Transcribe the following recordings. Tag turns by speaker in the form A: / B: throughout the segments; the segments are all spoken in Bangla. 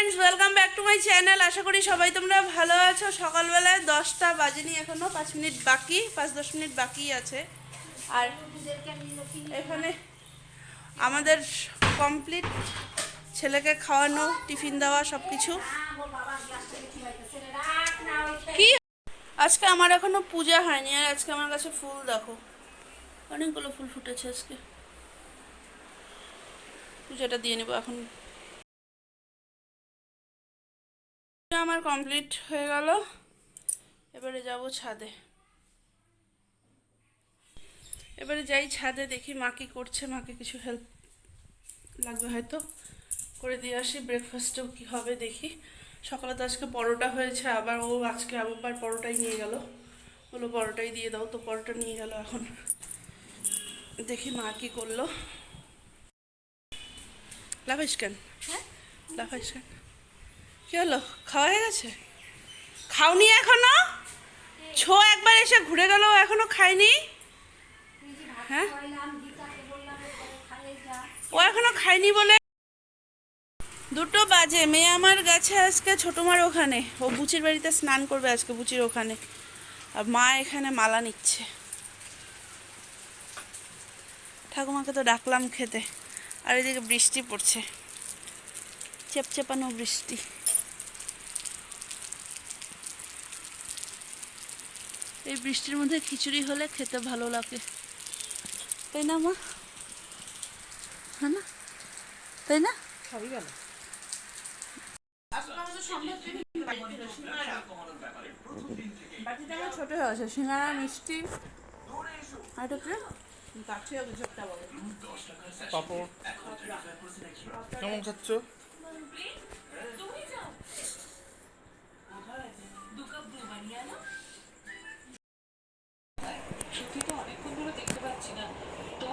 A: Friends welcome back to my channel আশা করি সবাই তোমরা ভালো আছো। সকালবেলায় দশটা বাজেনি, এখনও পাঁচ মিনিট বাকি, পাঁচ দশ মিনিট বাকি আছে। আর এখানে আমাদের কমপ্লিট ছেলেকে খাওয়ানো, টিফিন দেওয়া সব কিছু কি? আজকে আমার এখনও পূজা হয়নি, আর আজকে আমার কাছে ফুল দেখো। অনেকগুলো ফুল ফুটেছে আজকে। পূজাটা দিয়ে নেব, এখন আমার কমপ্লিট হয়ে গেল। এবারে যাব ছাদে। এবারে যাই ছাদে দেখি মা কি করছে। মাকে কিছু হেল্প লাগবে হয়তো। করে দিয়ে আসি ব্রেকফাস্টেও কি হবে দেখি। সকালে তো আজকে পরোটা হয়েছে আবার ও আজকে আবার পরোটাই নিয়ে গেল। বলো পরোটাই দিয়ে দাও তো পরোটা নিয়ে গেল এখন। দেখি মা কি করল। লাফাইস কেন? লাফাইস কেন? কি হলো? খাওয়া হয়ে গেছে? খাওনি এখনও? ছো একবার এসে ঘুরে গেল, এখনও খায়নি? হ্যাঁ? ও এখনও খায়নি বলে? দুটো বাজে, মেয়ে আমার গেছে আজকে ছোটো মার ওখানে। ও বুচির বাড়িতে স্নান করবে আজকে বুচির ওখানে। আর মা এখানে মালা নিচ্ছে। ঠাকুমাকে তো ডাকলাম খেতে। আর এদিকে বৃষ্টি পড়ছে। চেপচেপানো বৃষ্টি। এই বৃষ্টির মধ্যে খিচুড়ি হলে খেতে ভালো লাগে। তাই না মা? হ্যাঁ না? তাই না?
B: সবই ভালো
A: ছোট সিঙ্গারা মিষ্টি আর
B: পাপড় কেমন খাচ্ছ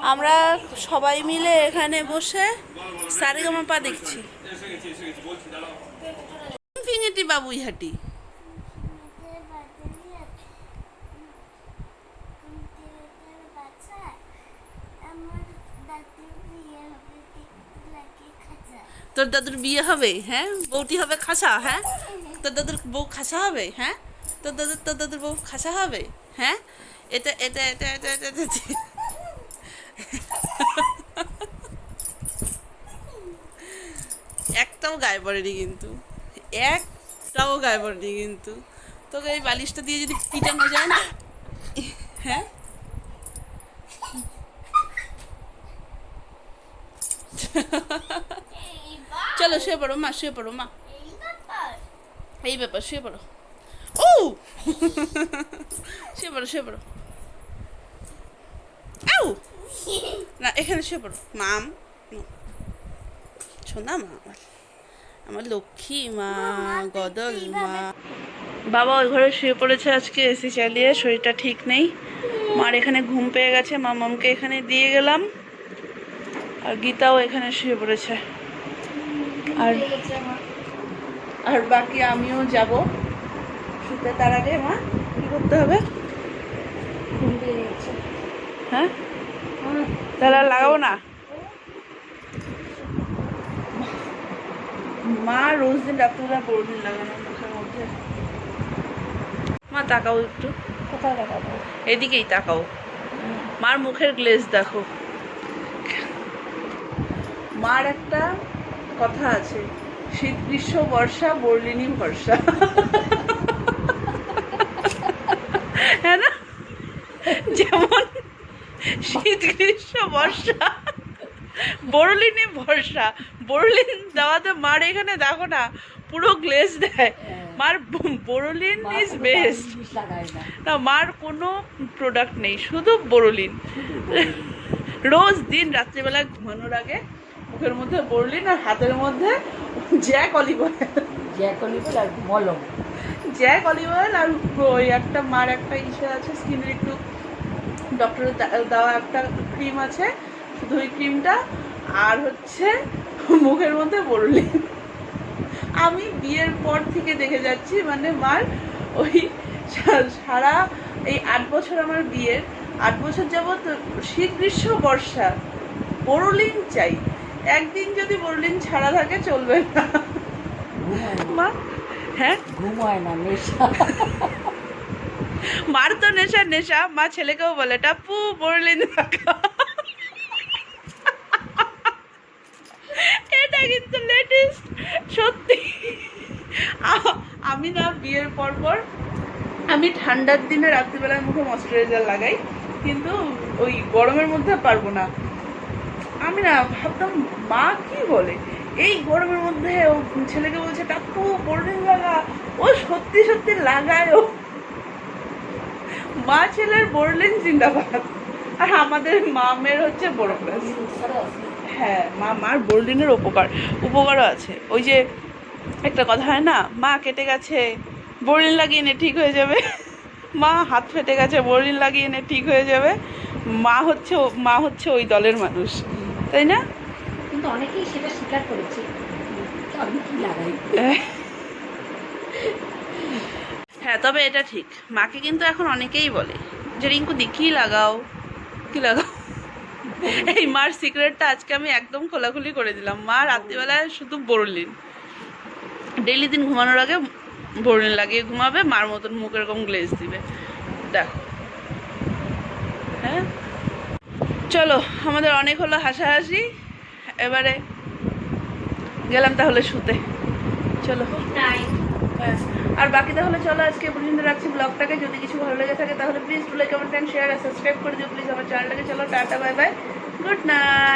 A: আমরা সবাই মিলে এখানে বসে সারেগামাপা দেখছি। ফিঙেটি বাবুই হাটি। তোর দাদুর বিয়ে হবে হ্যাঁ? বউটি হবে খাসা হ্যাঁ? তোর দাদুর বউ খাসা হবে হ্যাঁ? তোর দাদুর তোর দাদুর বউ খাসা হবে হ্যাঁ? এটা এটা এটা এটা এটা। একটাও গায়ে পড়েনি কিন্তু। একটাও গায়ে পড়েনি কিন্তু। তোকে এই বালিশটা দিয়ে যদি পিটানো যায় না? হ্যাঁ? চলো, শুয়ে পড়ো, মা, শুয়ে পড়ো, মা। এই ব্যাপার, শুয়ে পড়ো। ও! শুয়ে পড়ো শুয়ে পড়ো। আউ! না এখানে শুয়ে পড়ো। মাম শোনা মা আমার। আমার লক্ষ্মী মা গদল মা। বাবা ওই ঘরে শুয়ে পড়েছে আজকে এসি চালিয়ে শরীরটা ঠিক নেই। মার এখানে ঘুম পেয়ে গেছে মা মামকে এখানে দিয়ে গেলাম। আর গীতাও এখানে শুয়ে পড়েছে। আর আর বাকি আমিও যাব। শুতে তার আগে মা কি করতে হবে? হ্যাঁ? তাহলে লাগাবো না? মা রোজ দিন রাত্রিবেলা লাগানো মুখের মধ্যে। মা তাকাও একটু।
B: কোথায়
A: এদিকেই তাকাও। মার মুখের গ্লেজ দেখো। মার একটা কথা আছে শীত গ্রীষ্ম বর্ষা বর্লিনী ভরসা। হ্যাঁ না? যেমন শীত গ্রীষ্ম বর্ষা। বড়লিনী ভরসা। বড়লিন দেওয়াতে মার এখানে দেখো না পুরো গ্লেজ দেয়। মার বড়লিন ইজ বেস্ট না। মার কোনো প্রোডাক্ট নেই শুধু বোরোলিন রোজ দিন রাত্রিবেলা ঘুমানোর আগে মুখের মধ্যে বোরলিন আর হাতের মধ্যে jack olive oil
B: jack olive আর মলম।
A: জ্যাক অলিভ অয়েল আর ওই একটা মার একটা ইসে আছে স্কিনের একটু ডক্টরের দেওয়া একটা ক্রিম আছে শুধু ওই ক্রিমটা আর হচ্ছে মুখের মধ্যে বোরলিন আমি বিয়ের পর থেকে দেখে যাচ্ছি মানে মার ওই সারা এই আট বছর আমার বিয়ের আট বছর যাবৎ শীত গ্রীষ্ম বর্ষা বোরলিন চাই। একদিন যদি বোরলিন ছাড়া থাকে চলবে না। মা হ্যাঁ?
B: ঘুমায় না নেশা।
A: মার তো নেশা নেশা মা ছেলেকেও বলে, টাপু বড়লিন এটা কিন্তু লেটেস্ট সত্যি। আমি না বিয়ের পর পর, আমি ঠান্ডার দিনে রাত্রিবেলায় মুখে ময়শ্চারাইজার লাগাই, কিন্তু ওই গরমের মধ্যে পারব না। আমি না ভাবতাম, মা কি বলে? এই গরমের মধ্যে ও ছেলেকে বলছে টাপ্পু বোর্ডিং লাগা ও সত্যি সত্যি লাগায় ও মা ছেলের বোরলেন জিন্দাবাদ। আর আমাদের মামের হচ্ছে বড় ক্লাস হ্যাঁ মা মার বোরলিনের উপকার উপকারও আছে। ওই যে একটা কথা হয় না মা কেটে গেছে বোরলিন লাগিয়ে নে ঠিক হয়ে যাবে। মা হাত ফেটে গেছে বোরলিন লাগিয়ে নে ঠিক হয়ে যাবে। মা হচ্ছে মা হচ্ছে ওই দলের মানুষ তাই না?
B: কিন্তু অনেকেই সেটা স্বীকার করেছে। আমি কি লাগাই?
A: হ্যাঁ তবে এটা ঠিক। মাকে কিন্তু এখন অনেকেই বলে যে রিঙ্কু দি কী লাগাও? কী লাগাও? এই মার সিক্রেটটা আজকে আমি একদম খোলাখুলি করে দিলাম। মা রাত্রিবেলায় শুধু বরলিন। ডেইলি দিন ঘুমানোর আগে বরলিন লাগিয়ে ঘুমাবে মার মতন মুখ এরকম গ্লেজ দিবে। দেখো। হ্যাঁ? চলো আমাদের অনেক হলো হাসাহাসি। এবারে গেলাম তাহলে শুতে। চলো। হ্যাঁ। আর বাকি তাহলে চলো আজকে পর্যন্ত রাখছি ব্লগটাকে। যদি কিছু ভালো লেগে থাকে তাহলে please to like comment and share R subscribe করে দিও। প্লিজ আমার চ্যানেলটাকে। চলো, tata bye bye good night